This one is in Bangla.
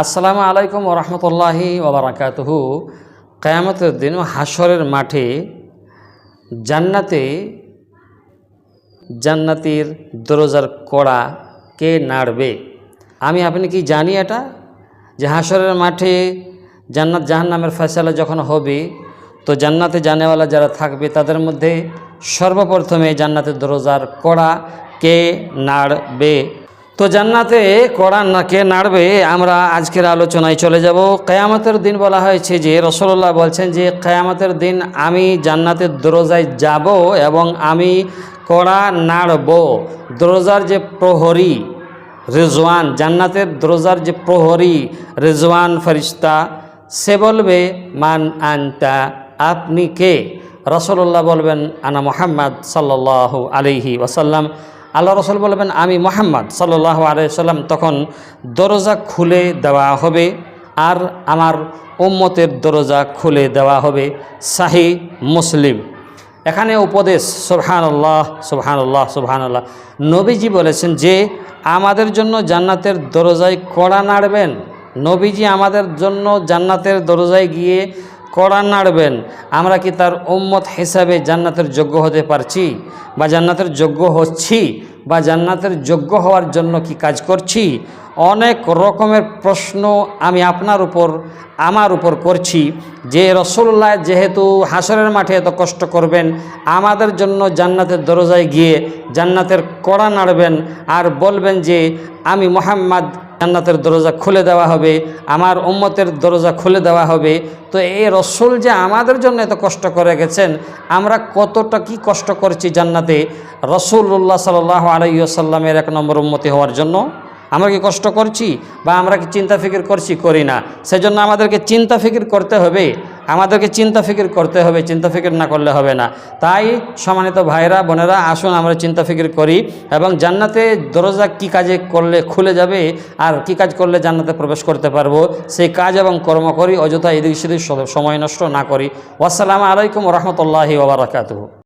আসসালামু আলাইকুম ওরহমতুল্লাহি ওবরাকাতহু কেয়ামতের দিন হাসরের মাঠে জান্নাতে জান্নাতির দরজার কড়া কে নাড়বে? আমি, আপনি কি জানি এটা? যে হাসরের মাঠে জান্নাত জাহান্নামের ফয়সালা যখন হবে, তো জান্নাতে জানেওয়ালা যারা থাকবে, তাদের মধ্যে সর্বপ্রথমে জান্নাতের দরজার কড়া কে নাড়বে? তো জান্নাতে কড়া না কে নাড়বে, আমরা আজকের আলোচনায় চলে যাব। কেয়ামতের দিন বলা হয়েছে যে রসল্লাহ বলছেন যে, কেয়ামতের দিন আমি জান্নাতের দরজায় যাব এবং আমি কড়া নাড়ব। দরজার যে প্রহরী রেজওয়ান, জান্নাতের দরজার যে প্রহরী রেজওয়ান ফরিস্তা সে বলবে, মান আনতা? আপনি কে? রসল্লাহ বলবেন, আনা মোহাম্মদ সাল্লাহ আলিহি ওসাল্লাম আল্লাহ রসুল বলবেন, আমি মোহাম্মদ সাল্লাহ আলাইসাল্লাম তখন দরজা খুলে দেওয়া হবে আর আমার উম্মতের দরজা খুলে দেওয়া হবে শাহি মুসলিম। এখানে উপদেশ, সুবহানাল্লাহ সুবহানাল্লাহ সুবহানাল্লাহ। নবীজি বলেছেন যে, আমাদের জন্য জান্নাতের দরজায় কড়া নাড়বেন। নবীজি, আমাদের জন্য জান্নাতের দরজায় গিয়ে কড়া নাড়বেন। আমরা কি তার উম্মত হিসাবে জান্নাতের যোগ্য হতে পারছি? বা জান্নাতের যোগ্য হচ্ছি? বা জান্নাতের যোগ্য হওয়ার জন্য কি কাজ করছি? অনেক রকমের প্রশ্ন আমি আপনার উপর, আমার উপর করছি। যে রসুল্লাহ যেহেতু হাসরের মাঠে এত কষ্ট করবেন, আমাদের জন্য জান্নাতের দরজায় গিয়ে জান্নাতের কড়া নাড়বেন আর বলবেন যে, আমি মোহাম্মদ জান্নাতের দরজা খুলে দেওয়া হবে, আমার উম্মতের দরজা খুলে দেওয়া হবে। তো এই রসুল যে আমাদের জন্য এত কষ্ট করে গেছেন, আমরা কতটা কি কষ্ট করছি জান্নাতে? রসুল্লাহ সাল্লাহ আলাইসাল্লামের এক নম্বর উন্মতি হওয়ার জন্য। আমরা কি কষ্ট করছি বা আমরা কি চিন্তা ফিকির করছি? করি না। সেজন্য আমাদেরকে চিন্তা ফিকির করতে হবে। আমাদেরকে চিন্তা ফিকির করতে হবে, চিন্তা ফিকির না করলে হবে না। তাই সম্মানিত ভাইরা বোনেরা, আসুন আমরা চিন্তা ফিকির করি এবং জান্নাতে দরজা কি কাজে করলে খুলে যাবে আর কি কাজ করলে জান্নাতে প্রবেশ করতে পারব, সেই কাজ এবং কর্ম করি, অযথা এদিক সেদিক সময় নষ্ট না করি। আসসালামু আলাইকুম রহমতুল্লাহি ওবরাকাতু